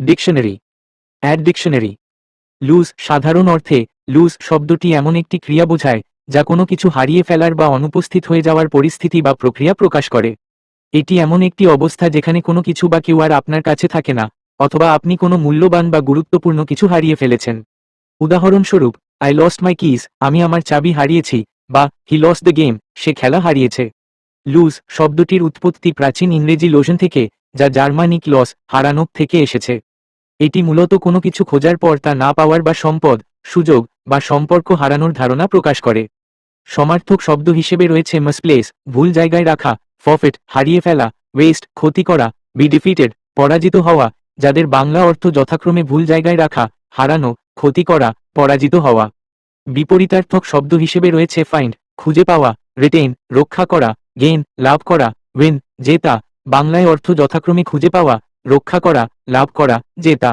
Dictionary add dictionary loose সাধারণ অর্থে loose শব্দটি এমন একটি ক্রিয়া বোঝায়, যা কোনো কিছু হারিয়ে ফেলার বা অনুপস্থিত হয়ে যাওয়ার পরিস্থিতি বা প্রক্রিয়া প্রকাশ করে। এটি এমন একটি অবস্থা যেখানে কোনো কিছু বা কেউ আর আপনার কাছে থাকে না, অথবা আপনি কোনো মূল্যবান বা গুরুত্বপূর্ণ কিছু হারিয়ে ফেলেছেন। উদাহরণস্বরূপ আই লস্ট মাই কিস আমি আমার চাবি হারিয়েছি বা হি লস দ্য গেম সে খেলা হারিয়েছে লুজ শব্দটির উৎপত্তি প্রাচীন ইংরেজি লোশন থেকে, যা জার্মানিক লস হারানো থেকে এসেছে। এটি মূলত কোনো কিছু খোঁজার পর তা না পাওয়ার বা সম্পদ, সুযোগ বা সম্পর্ক হারানোর ধারণা প্রকাশ করে। সমার্থক শব্দ হিসেবে রয়েছে মাসপ্লেস ভুল জায়গায় রাখা ফফেট হারিয়ে ফেলা ওয়েস্ট ক্ষতি করা বি ডিফিটেড পরাজিত হওয়া, যাদের বাংলা অর্থ যথাক্রমে ভুল জায়গায় রাখা, হারানো, ক্ষতি করা, পরাজিত হওয়া। বিপরীতার্থক শব্দ হিসেবে রয়েছে ফাইন্ড খুঁজে পাওয়া রিটেইন রক্ষা করা গেন লাভ করা উইন জেতা, বাংলায় অর্থ যথাক্রমে খুঁজে পাওয়া রক্ষা করা লাভ করা জেতা।